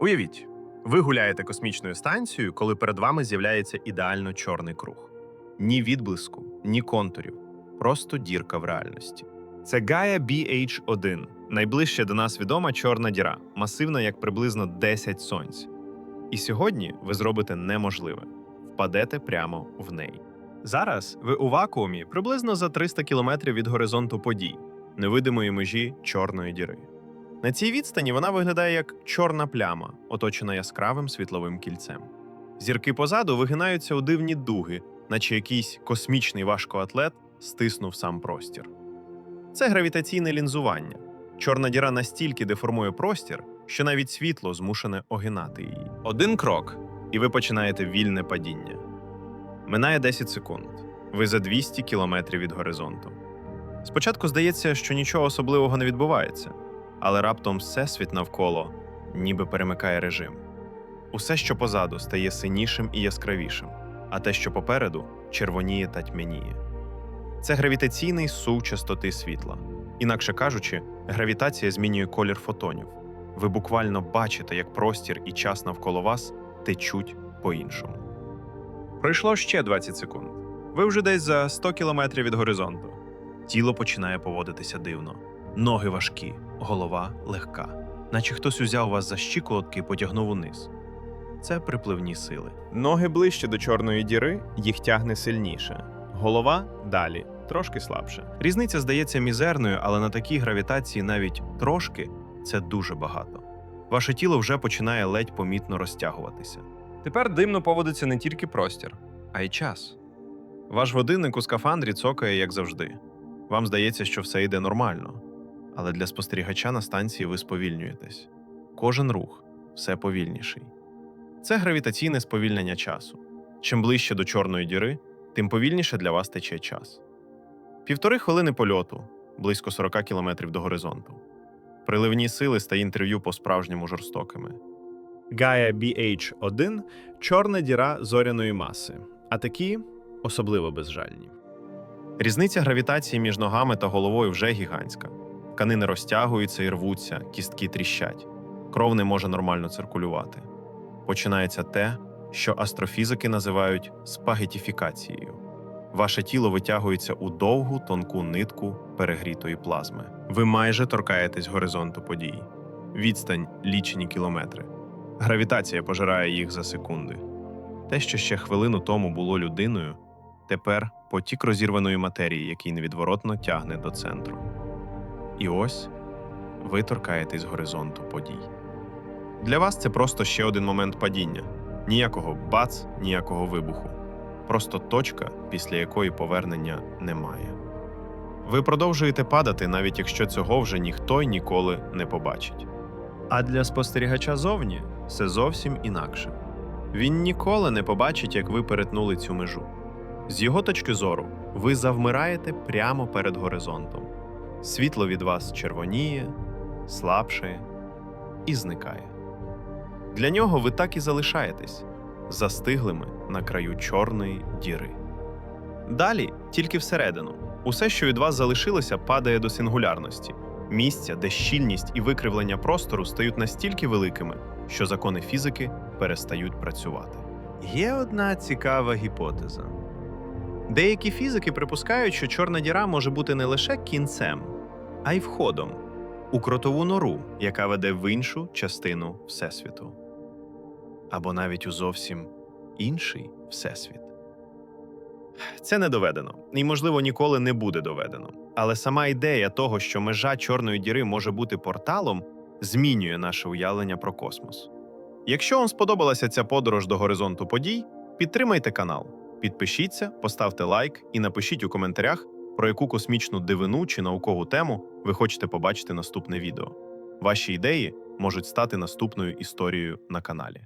Уявіть, ви гуляєте космічною станцією, коли перед вами з'являється ідеально чорний круг. Ні відблиску, ні контурів, просто дірка в реальності. Це Gaia BH1, найближче до нас відома чорна діра, масивна як приблизно 10 сонць. І сьогодні ви зробите неможливе впадете прямо в неї. Зараз ви у вакуумі приблизно за 300 кілометрів від горизонту подій, невидимої межі чорної діри. На цій відстані вона виглядає як чорна пляма, оточена яскравим світловим кільцем. Зірки позаду вигинаються у дивні дуги, наче якийсь космічний важкоатлет стиснув сам простір. Це гравітаційне лінзування. Чорна діра настільки деформує простір, що навіть світло змушене огинати її. Один крок, і ви починаєте вільне падіння. Минає 10 секунд. Ви за 200 кілометрів від горизонту. Спочатку здається, що нічого особливого не відбувається, але раптом всесвіт навколо ніби перемикає режим. Усе, що позаду, стає синішим і яскравішим, а те, що попереду, червоніє та тьмяніє. Це гравітаційний сув частоти світла. Інакше кажучи, гравітація змінює колір фотонів. Ви буквально бачите, як простір і час навколо вас течуть по-іншому. Пройшло ще 20 секунд. Ви вже десь за 100 кілометрів від горизонту. Тіло починає поводитися дивно. Ноги важкі, голова легка, наче хтось узяв вас за щиколотки і потягнув униз. Це припливні сили. Ноги ближче до чорної діри, їх тягне сильніше. Голова далі, трошки слабше. Різниця здається мізерною, але на такій гравітації навіть трошки це дуже багато. Ваше тіло вже починає ледь помітно розтягуватися. Тепер дивно поводиться не тільки простір, а й час. Ваш годинник у скафандрі цокає, як завжди. Вам здається, що все йде нормально, але для спостерігача на станції ви сповільнюєтесь. Кожен рух все повільніший. Це гравітаційне сповільнення часу. Чим ближче до чорної діри, тим повільніше для вас тече час. Півтори хвилини польоту, близько 40 кілометрів до горизонту. Приливні сили стає інтерв'ю по-справжньому жорстокими. Gaia BH1 чорна діра зоряної маси, а такі особливо безжальні. Різниця гравітації між ногами та головою вже гігантська. Тканини розтягуються і рвуться, кістки тріщать, кров не може нормально циркулювати. Починається те, що астрофізики називають спагетіфікацією. Ваше тіло витягується у довгу тонку нитку перегрітої плазми. Ви майже торкаєтесь горизонту подій. Відстань лічені кілометри. Гравітація пожирає їх за секунди. Те, що ще хвилину тому було людиною, тепер потік розірваної матерії, який невідворотно тягне до центру. І ось ви торкаєтесь горизонту подій. Для вас це просто ще один момент падіння. Ніякого бац, ніякого вибуху. Просто точка, після якої повернення немає. Ви продовжуєте падати, навіть якщо цього вже ніхто й ніколи не побачить. А для спостерігача зовні все зовсім інакше. Він ніколи не побачить, як ви перетнули цю межу. З його точки зору, ви завмираєте прямо перед горизонтом. Світло від вас червоніє, слабшає і зникає. Для нього ви так і залишаєтесь застиглими на краю чорної діри. Далі тільки всередину. Усе, що від вас залишилося, падає до сингулярності місця, де щільність і викривлення простору стають настільки великими, що закони фізики перестають працювати. Є одна цікава гіпотеза. Деякі фізики припускають, що чорна діра може бути не лише кінцем, а й входом у кротову нору, яка веде в іншу частину Всесвіту, або навіть у зовсім інший всесвіт. Це не доведено і, можливо, ніколи не буде доведено. Але сама ідея того, що межа чорної діри може бути порталом, змінює наше уявлення про космос. Якщо вам сподобалася ця подорож до горизонту подій, підтримайте канал, підпишіться, поставте лайк і напишіть у коментарях, про яку космічну дивину чи наукову тему ви хочете побачити наступне відео. Ваші ідеї можуть стати наступною історією на каналі.